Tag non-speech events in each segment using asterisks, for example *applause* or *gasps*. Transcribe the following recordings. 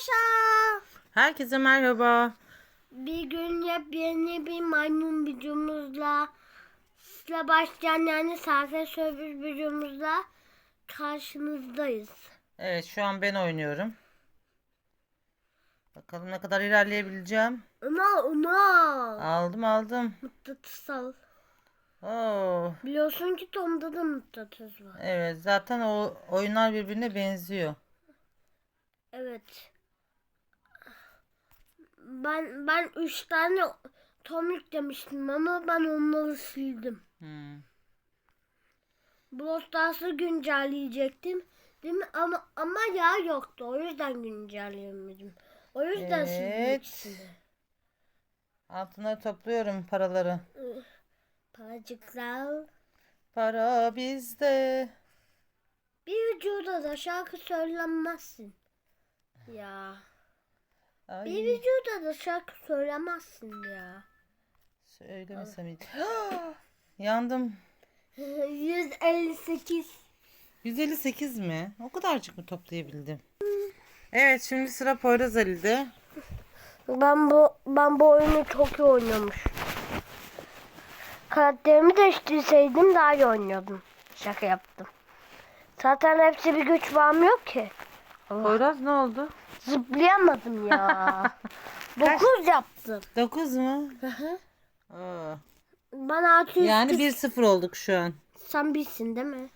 Arkadaşlar Herkese merhaba. bir gün yepyeni bir maymun videomuzla sizle başlayan yani sahte sövüş videomuzla karşınızdayız. Evet şu an ben oynuyorum. Bakalım ne kadar ilerleyebileceğim. Ona ona Aldım aldım. mıknatısal. Oo, Biliyorsun ki Tom'da da mıknatıs var. evet zaten o oyunlar birbirine benziyor. Evet. Ben ben üç tane Tom yüklemiştim ama ben onları sildim. Hmm. Brawl Stars'ı güncelleyecektim. Değil mi? Ama ama ya yoktu. O yüzden güncelleyemedim. O yüzden sildim Evet. ikisini. Altınları topluyorum paraları. Paracıklar. Para bizde. Bir vücuda da şarkı söylenmezsin. Ya. Ay, Bir vücuda da şarkı söylemezsin ya. söylemesem iyi. *gasps* Yandım. *laughs* 158. 158 mi? O kadarcık mı toplayabildim? Evet şimdi sıra Poyraz Ali'de. Ben bu ben bu oyunu çok iyi oynamış. Karakterimi değiştirseydim daha iyi oynuyordum. Şaka yaptım. Zaten hepsi bir güç bağım ki. Poyraz ne oldu? Zıplayamadım ya. *laughs* 9 yaptım. 9 mu? Aa. Ben 600 Yani 1-0 olduk şu an. Sen bilsin değil mi?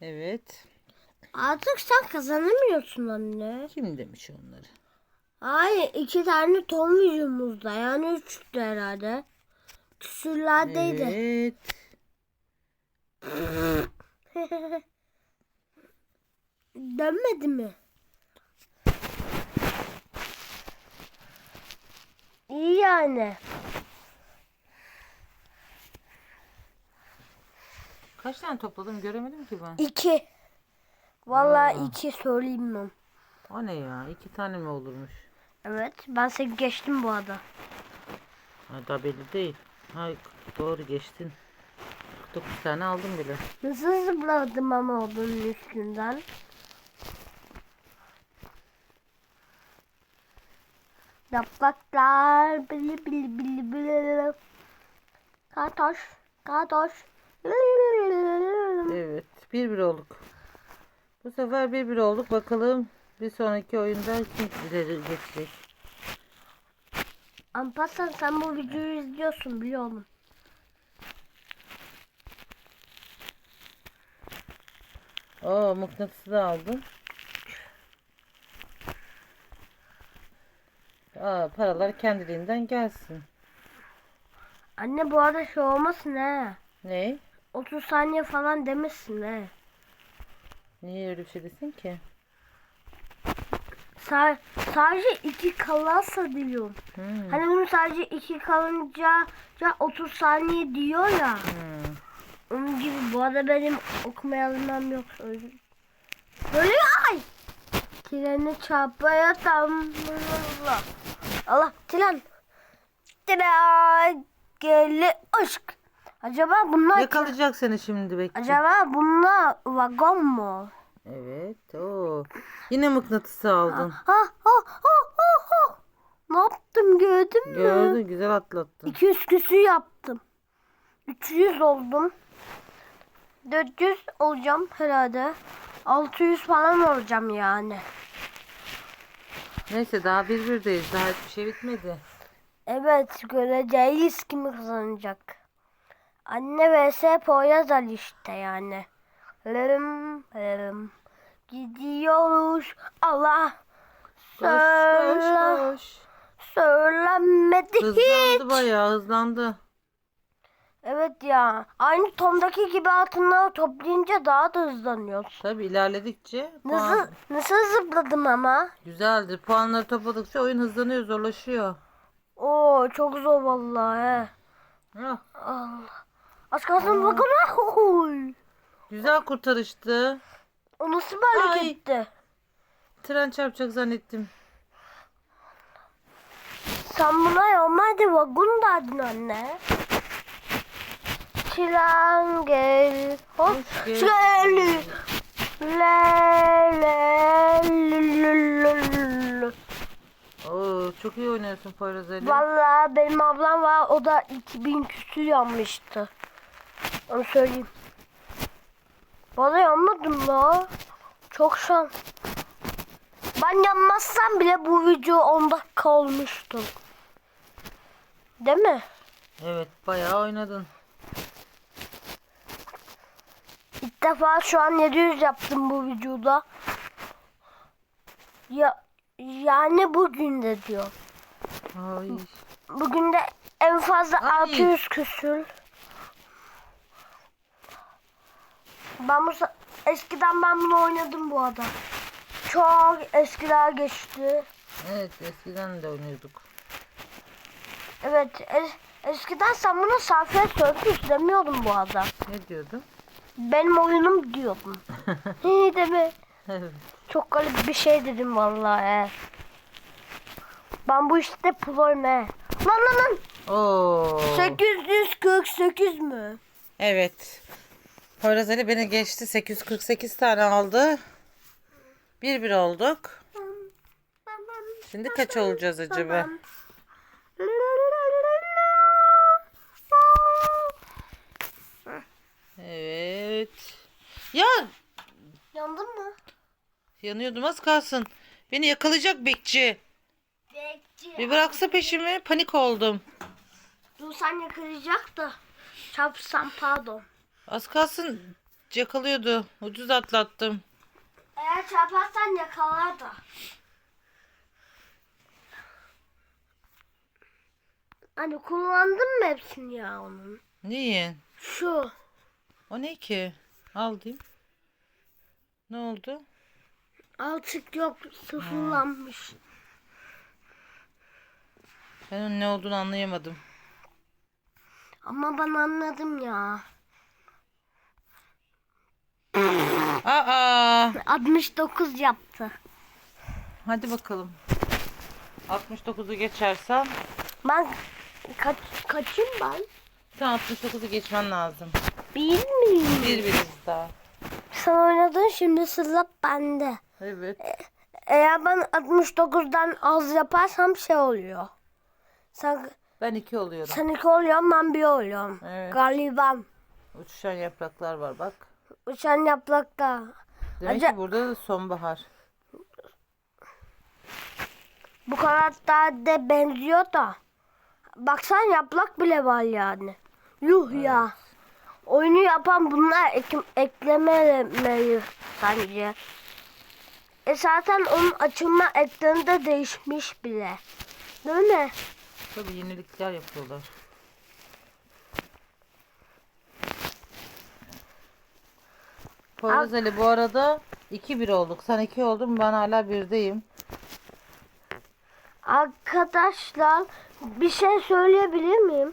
Evet. Artık sen kazanamıyorsun anne. Kim demiş onları? Hayır iki tane ton yüzümüzde yani üçtü herhalde. Küsürlerdeydi. Evet. *laughs* Dönmedi mi? İyi yani. Kaç tane topladım göremedim ki ben. İki. Vallahi Aa. iki söyleyeyim ben. O ne ya? İki tane mi olurmuş? Evet ben seni geçtim bu arada. Ha, daha belli değil. Ha, doğru geçtin. 49 tane aldım bile. Nasıl zıpladım ama onun üstünden? Yapraklar bili bili bili bili. Kartoş, kartoş. Evet. 1-1 olduk. Bu sefer 1-1 olduk. Bakalım bir sonraki oyunda kim ileri geçecek. Ampaslan sen bu videoyu izliyorsun biliyorum. Oo mıknatısı da aldım. Aa, paralar kendiliğinden gelsin. Anne bu arada şey olmasın he. Ne? 30 saniye falan demişsin he. Niye öyle bir şey desin ki? Sa- sadece iki kalırsa diyorum. Hmm. Hani bunu sadece iki kalınca ya 30 saniye diyor ya. Hmm. Onun gibi bu arada benim okuma yazmam yok. Öyle. Böyle ay. Treni çarpaya tam. Allah. Tren. Tren geli aşk. Acaba bunlar Yakalayacak seni şimdi bekle. acaba bunlar vagon mu? Evet. Oo. Yine mıknatısı aldın. Ha ha ha ha ha. Ne yaptım gördün mü? Gördün güzel atlattın. 200 küsür yaptım. 300 oldum. 400 olacağım herhalde. 600 falan olacağım yani. Neyse daha bir birdeyiz. Daha hiçbir şey bitmedi. Evet göreceğiz kim kazanacak. Anne vs Poyraz Ali işte yani. Lırım lırım. Gidiyoruz Allah. Koş koş Söyle, koş. hiç. Hızlandı bayağı hızlandı. Evet ya. Aynı Tom'daki gibi altınları toplayınca daha da hızlanıyoruz. Tabi ilerledikçe puan Nasıl, nasıl zıpladım ama? güzeldir. Puanları topladıkça oyun hızlanıyor, zorlaşıyor. Oo çok zor vallahi. he. Ah, Allah. Az kalsın bakana. Oy. güzel kurtarıştı. O nasıl bir Ay. hareketti? Tren çarpacak zannettim. Sen buna normalde vagon derdin anne. Tren gel. Hop. Oo, çok iyi oynuyorsun Poyraz Ali. Vallahi benim ablam var o da 2000 küsür yanmıştı. Onu söyleyeyim. Vallahi yanmadım la. Çok şans. Ben yanmazsam bile bu video 10 dakika olmuştu. Değil mi? Evet bayağı oynadın. İlk defa şu an 700 yaptım bu videoda. Ya yani bugün de diyor. Ay. Bugün de en fazla Ay. 600 küsür. Ben bu eskiden ben bunu oynadım bu arada. Çok eskiler geçti. Evet eskiden de oynuyorduk. Evet es- eskiden sen bunu Safiye Surface demiyordun bu arada. Ne diyordun? Benim oyunum diyordun. *laughs* İyi değil mi? Evet. Çok garip bir şey dedim vallahi. Ben bu işte proyum he. Lan lan lan. Oo. 848 mü? Evet. Poyraz Ali beni geçti. 848 tane aldı. Bir bir olduk. Şimdi kaç olacağız acaba? Evet. Ya Yandın mı? yanıyordum az kalsın. Beni yakalayacak bekçi. Bekçi. Bir bıraksa peşimi panik oldum. Dur sen yakalayacak da. Çarpsam pardon. Az kalsın yakalıyordu. Ucuz atlattım. Eğer çarparsan yakalar da. Hani kullandın mı hepsini ya onun? Niye? Şu. O ne ki? Al diyeyim. Ne oldu? Artık yok sıfırlanmış. Ben onun ne olduğunu anlayamadım. Ama ben anladım ya. Aa! 69 yaptı. Hadi bakalım. 69'u geçersen Ben kaç kaçayım ben? sen 69'u geçmen lazım. Bir miyim? Bir biriz daha. Sen oynadın şimdi sıra bende. Evet. Eğer ben 69'dan az yaparsam şey oluyor. Sen, Ben iki oluyorum. sen iki oluyorsun ben bir oluyorum. Evet. Galiba. Uçuşan yapraklar var bak. Uçan yaprakta. Demek Acı- ki burada da sonbahar. Bu karakter de benziyor da. Baksan yaprak bile var yani. Yuh ya. Oyunu yapan bunlar ek eklemeli sence. E zaten onun açılma ekranı da değişmiş bile. Değil mi? Tabii yenilikler yapıyorlar. Poyraz Ali bu arada 2-1 olduk. Sen 2 oldun ben hala 1'deyim. Arkadaşlar bir şey söyleyebilir miyim?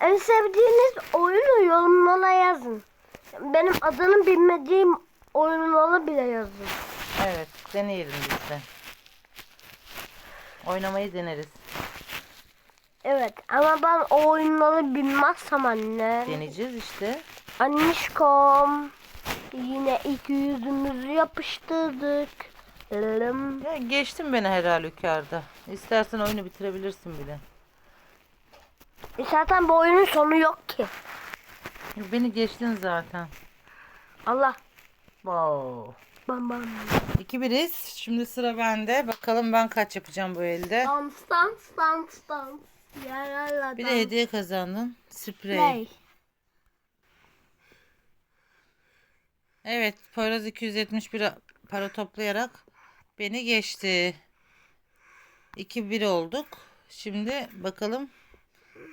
En sevdiğiniz oyunu yorumlara yazın. Benim adını bilmediğim oyunları bile yazın. Evet deneyelim biz de. Oynamayı deneriz. Evet ama ben o oyunları bilmezsem anne. Deneyeceğiz işte. Annişkom. Yine iki yüzümüzü yapıştırdık. Lım. Ya geçtin beni her halükarda. İstersen oyunu bitirebilirsin bile. E zaten bu oyunun sonu yok ki. Beni geçtin zaten. Allah. Wow. Bam bam. 2-1'iz. Şimdi sıra bende. Bakalım ben kaç yapacağım bu elde. Dans dans dans dans. Yararla Bir dans. de hediye kazandın. Sprey. Play. Evet, Poyraz 271 para toplayarak beni geçti. 2-1 olduk. Şimdi bakalım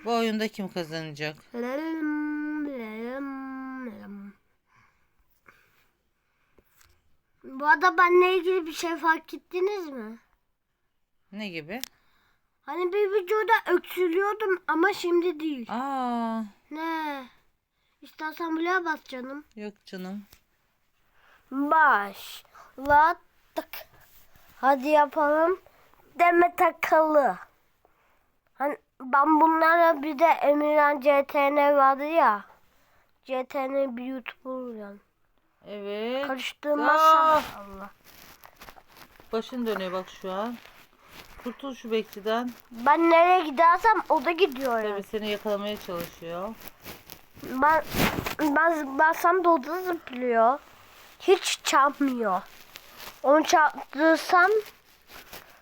bu oyunda kim kazanacak? Bu arada benle ilgili bir şey fark ettiniz mi? Ne gibi? Hani bir videoda öksürüyordum ama şimdi değil. Aa, Ne? İstersen buraya bas canım. yok canım. Başladık. Hadi yapalım. Deme takalı. Hani ben bunlara bir de Emirhan CTN vardı ya. CTN bir YouTuber yani. Evet. Karıştırmazsam Aa! Allah. başın dönüyor bak şu an. Kurtul şu bekçiden. Ben nereye gidersem o da gidiyor yani. Tabii seni yakalamaya çalışıyor. Ben ben bazen de o da zıplıyor. Hiç çarpmıyor. Onu çarptırsam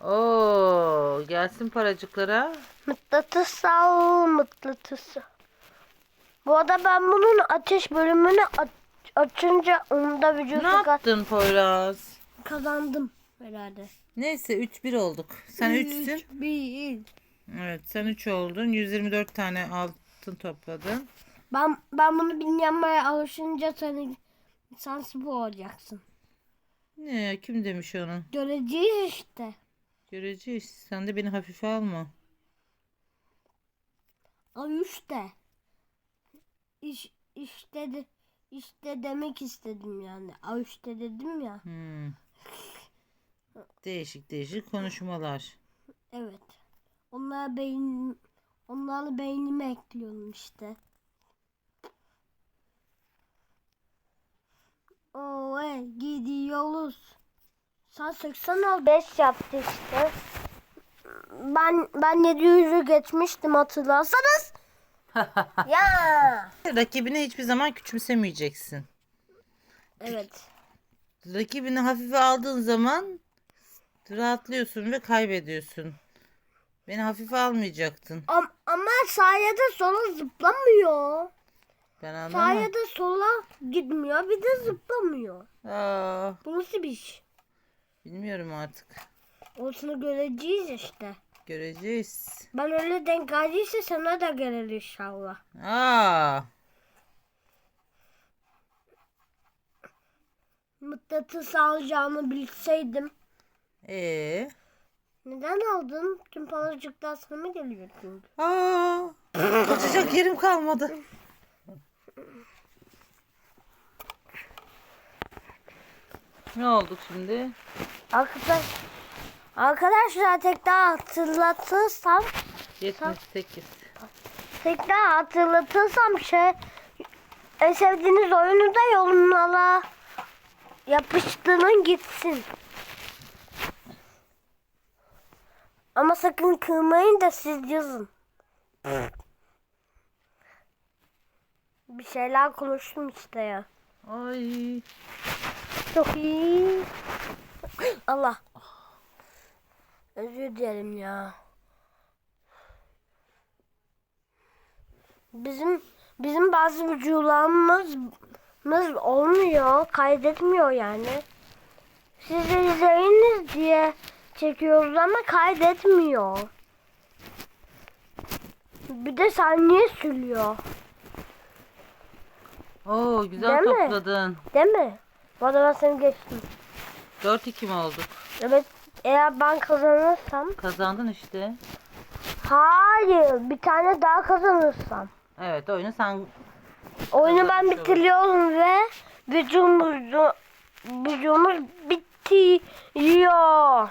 Oo, gelsin paracıklara. Mıknatıs al mıknatıs. Bu arada ben bunun ateş bölümünü aç- açınca onu da Ne vücudu ka- yaptın Poyraz? kazandım herhalde. Neyse 3-1 olduk. Sen 3'sün. Üç, bir. Evet sen 3 oldun. 124 tane altın topladın. Ben ben bunu bilmeye alışınca sen sen spor olacaksın. Ne kim demiş onu? Göreceğiz işte. Göreceğiz. Sen de beni hafife alma. Ay işte. İş, işte de, işte demek istedim yani. Ay işte dedim ya. Hmm. Değişik değişik konuşmalar. Evet. Onlara beyin onlarla beynime ekliyorum işte. Oy gidiyoruz. Sen 80 al 5 yaptı işte. Ben ben 700'ü geçmiştim hatırlarsanız. *laughs* ya. Rakibini hiçbir zaman küçümsemeyeceksin. Evet. Rakibini hafife aldığın zaman rahatlıyorsun ve kaybediyorsun. Beni hafife almayacaktın. Am- ama sayede sola zıplamıyor. Ben anlamam. Sayede sola gitmiyor bir de zıplamıyor. Aa, Bu nasıl bir iş? bilmiyorum artık. Olsunu göreceğiz işte. Göreceğiz. Ben öyle denk geldiyse sana da gelir inşallah. Aa, Mıknatıs alacağımı bilseydim. ee, Neden aldın? Tüm paracıklar sana mı geliyor çünkü? aa, kaçacak yerim kalmadı. Ne olduk şimdi? Arkadaş, arkadaşlar tek daha hatırlatırsam 78. tek daha hatırlatırsam şey en sevdiğiniz oyunu da yorumlara yapıştırın gitsin. Ama sakın kırmayın da siz yazın. Bir şeyler konuştum işte ya. Ay, Çok iyi. Allah. Özür dilerim ya. Bizim bizim bazı vücularımız mız olmuyor, kaydetmiyor yani. Siz izleyiniz diye çekiyoruz ama kaydetmiyor. Bir de saniye sürüyor. Oo güzel Değil mi? topladın. Değil mi? Bu arada ben seni geçtim. 4-2 mi olduk? Evet eğer ben kazanırsam Kazandın işte. Hayır, bir tane daha kazanırsam. Evet oyunu sen Oyunu ben bitiriyorum ve vücudumuz, vücudumuz bitiyor.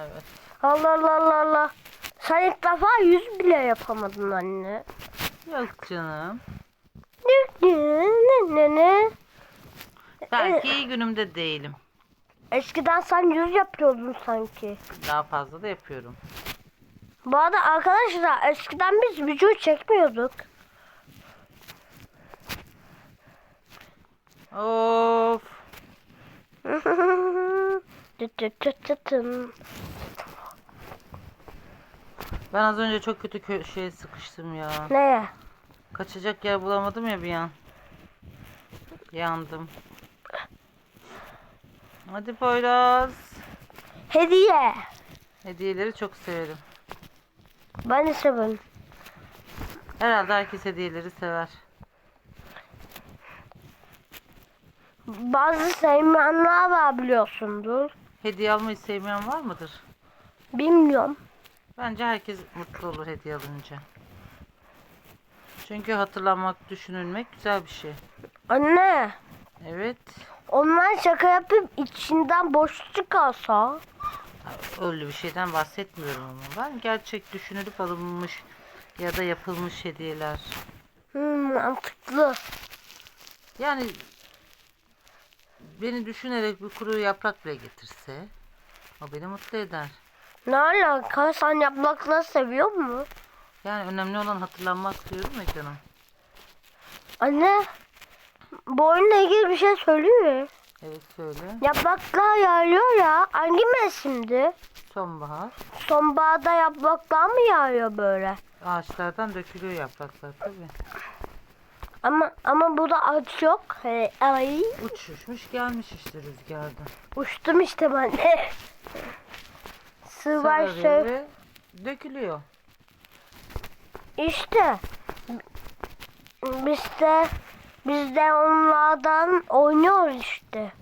evet. Allah Allah Allah Allah. Sen ilk defa yüz bile yapamadın anne. Yok canım. Ne ne ne ne. Belki iyi günümde değilim. Eskiden sen yüz yapıyordun sanki. Daha fazla da yapıyorum. Bu arada arkadaşlar eskiden biz vücut çekmiyorduk. Of. Tıt tıt tın. Ben az önce çok kötü köşeye sıkıştım ya. Neye? Kaçacak yer bulamadım ya bir an. Yandım. Hadi Poyraz. Hediye. Hediyeleri çok severim. Ben de severim. Herhalde herkes hediyeleri sever. Bazı sevmeyenler var biliyorsundur. Hediye almayı sevmeyen var mıdır? Bilmiyorum. Bence herkes mutlu olur hediye alınca. Çünkü hatırlanmak, düşünülmek güzel bir şey. Anne, Evet. Onlar şaka yapıp içinden boşluk çıkarsa. Öyle bir şeyden bahsetmiyorum ama ben gerçek düşünülüp alınmış ya da yapılmış hediyeler. Hmm, mantıklı. Yani beni düşünerek bir kuru yaprak bile getirse O beni mutlu eder. Ne alaka? Sen yaprakları seviyor mu? Yani önemli olan hatırlanmak diyorum ya canım. Anne bu oyunla ilgili bir şey söylüyor. Evet söyle. Yapraklar yağıyor ya. Hangi mevsimdi? Sonbahar. Sonbaharda yapraklar mı yağıyor böyle? Ağaçlardan dökülüyor yapraklar tabii. Ama ama burada ağaç yok. Hey, ay. Uçuşmuş gelmiş işte rüzgardan. Uçtum işte ben de. Sararıyor söv. ve dökülüyor. İşte. Biz de biz de onlardan oynuyoruz işte.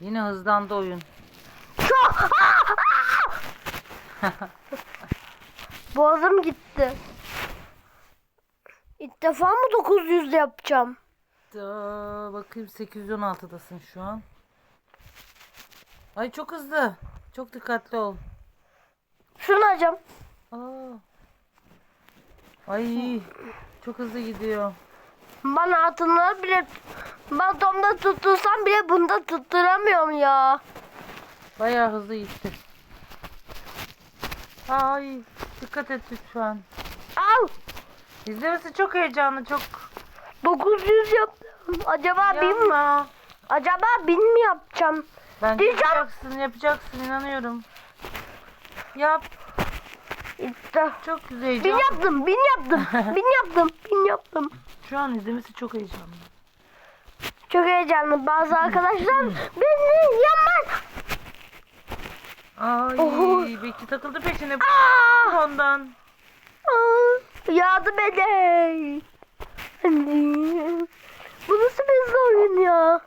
Yine hızlandı oyun. *laughs* Boğazım gitti. İlk defa mı 900 yapacağım? Da, bakayım 816'dasın şu an. Ay çok hızlı. Çok dikkatli ol. Şunu alacağım. Aa. Ay çok hızlı gidiyor. Ben altınları bile baltomda tuttursam bile bunda tutturamıyorum ya. Bayağı hızlı gitti. Ay dikkat et lütfen. Al. İzlemesi çok heyecanlı çok. 900 yaptım. Acaba bin mi? Yapma. Acaba bin mi yapacağım? Bence Diyeceğim. yapacaksın yapacaksın inanıyorum. Yap. İşte. Çok güzel Bin yaptım, bin yaptım, *laughs* bin yaptım, bin yaptım. Şu an izlemesi çok heyecanlı. Çok heyecanlı. Bazı arkadaşlar beni yapmaz. Ay Oho. belki takıldı peşine Aa! ondan. Aa, yardım edin. Bu nasıl bir oyun ya?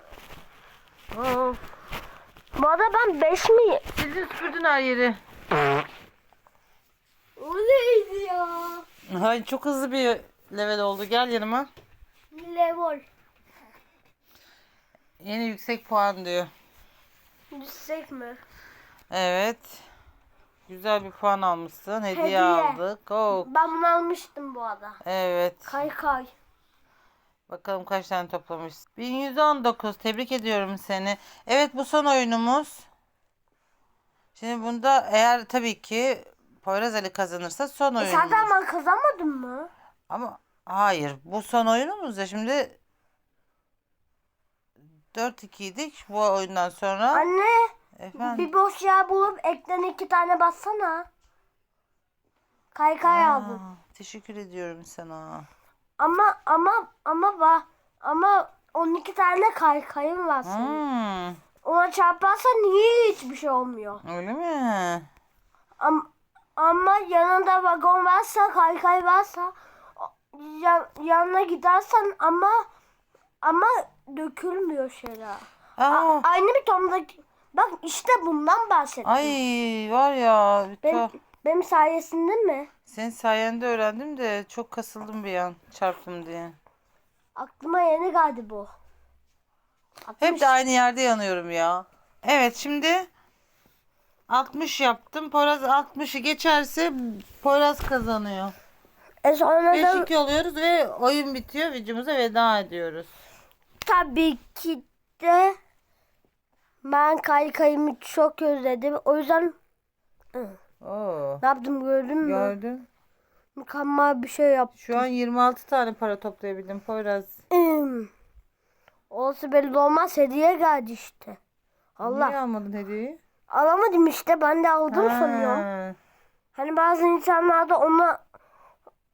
Of. Bu arada ben 5 mi? Sildin süpürdün her yeri. O neydi ya? Ay çok hızlı bir level oldu. Gel yanıma. Level. Yeni yüksek puan diyor. Yüksek mi? Evet. Güzel bir puan almışsın. Hediye, Hediye. aldık. Oh. Ben bunu almıştım bu arada. Evet. Kay kay. Bakalım kaç tane toplamışsın. 1119. Tebrik ediyorum seni. Evet bu son oyunumuz. Şimdi bunda eğer tabii ki Poyraz Ali kazanırsa son E oyunumuz. zaten ben kazanmadım mı? Ama hayır bu son oyunumuz ya şimdi 4-2 idik bu oyundan sonra. Anne Efendim. bir boş yer bulup ekten iki tane bassana. Kay kay aldım. Aa, teşekkür ediyorum sana. Ama ama ama va ama 12 tane kaykayım var senin. Hmm, Ona çarparsa niye hiçbir şey olmuyor? öyle mi? Ama, ama yanında vagon varsa kaykay varsa yan, yanına gidersen ama ama dökülmüyor şeyler. Aa, Aynı bir tomdaki bak işte bundan bahsettim. ay var ya. benim, tuhaf. benim sayesinde mi? Senin sayende öğrendim de çok kasıldım bir an çarptım diye. Aklıma yeni geldi bu. Hep de aynı yerde yanıyorum ya. Evet şimdi 60 yaptım. Poyraz 60'ı geçerse Poyraz kazanıyor. E sonra da 5-2 oluyoruz ve oyun bitiyor. Videomuza veda ediyoruz. tabii ki de ben kaykayımı çok özledim. O yüzden Oo. ne yaptım gördün mü? Gördüm. Mükemmel bir şey yaptım. Şu an 26 tane para toplayabildim Poyraz. Hmm. Olsa belli olmaz hediye geldi işte. Allah. Niye almadın hediyeyi? Alamadım işte ben de aldım sanıyorum. Ha. Hani bazı insanlar da ona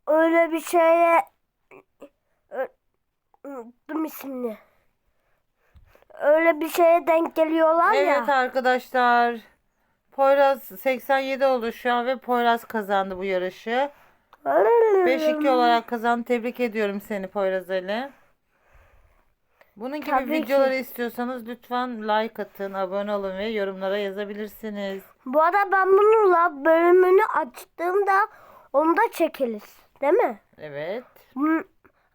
öyle bir şeye unuttum ismini. Öyle bir şeye denk geliyorlar Evet ya. arkadaşlar. Poyraz 87 oldu şu an ve Poyraz kazandı bu yarışı. 5-2 olarak kazandı. Tebrik ediyorum seni Poyraz Ali. Bunun gibi Tabii ki. videoları istiyorsanız lütfen like atın, abone olun ve yorumlara yazabilirsiniz. Bu arada ben bununla bölümünü açtığımda onu da çekeriz. Değil mi? Evet. Bunun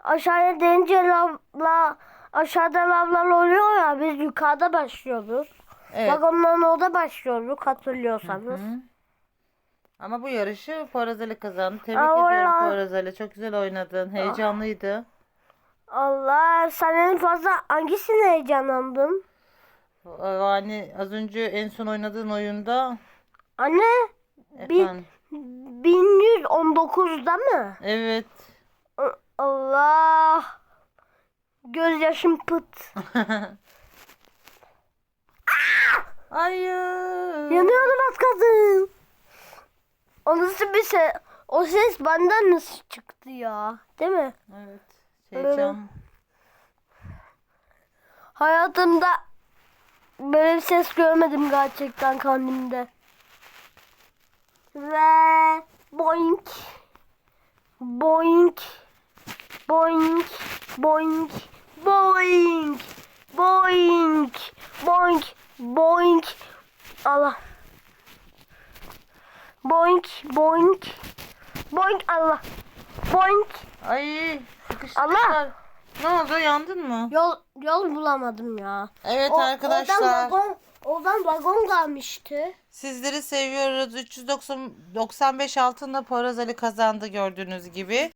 aşağıya deyince lavla aşağıda lavlar oluyor ya biz yukarıda başlıyoruz. Evet. Bak onların orada başlıyoruz hatırlıyorsanız. Hı. Ama bu yarışı Poyraz Ali kazandı. Tebrik Aa, ediyorum Ali. Çok güzel oynadın. Heyecanlıydı. Allah sen en fazla hangisine heyecanlandın? Yani az önce en son oynadığın oyunda Anne efendim. 1119'da mı? Evet. Allah. Gözyaşım pıt. *laughs* Hayır. Yanıyordum az kalsın. O nasıl bir ses? O ses benden nasıl çıktı ya? Değil mi? Evet. Heyecan. Hayatımda böyle bir ses görmedim gerçekten kendimde. Ve boink. Boink. Boink. Boink. Boink. Boink. Boink. Boink. Allah. Boink. Boink. Boink Allah. Boink. Ay. Allah! Ne oldu? Yandın mı? Yol yol bulamadım ya. Evet O- arkadaşlar. Oradan vagon, oradan vagon kalmıştı. Sizleri seviyoruz. 395 altında Poyraz Ali kazandı gördüğünüz gibi.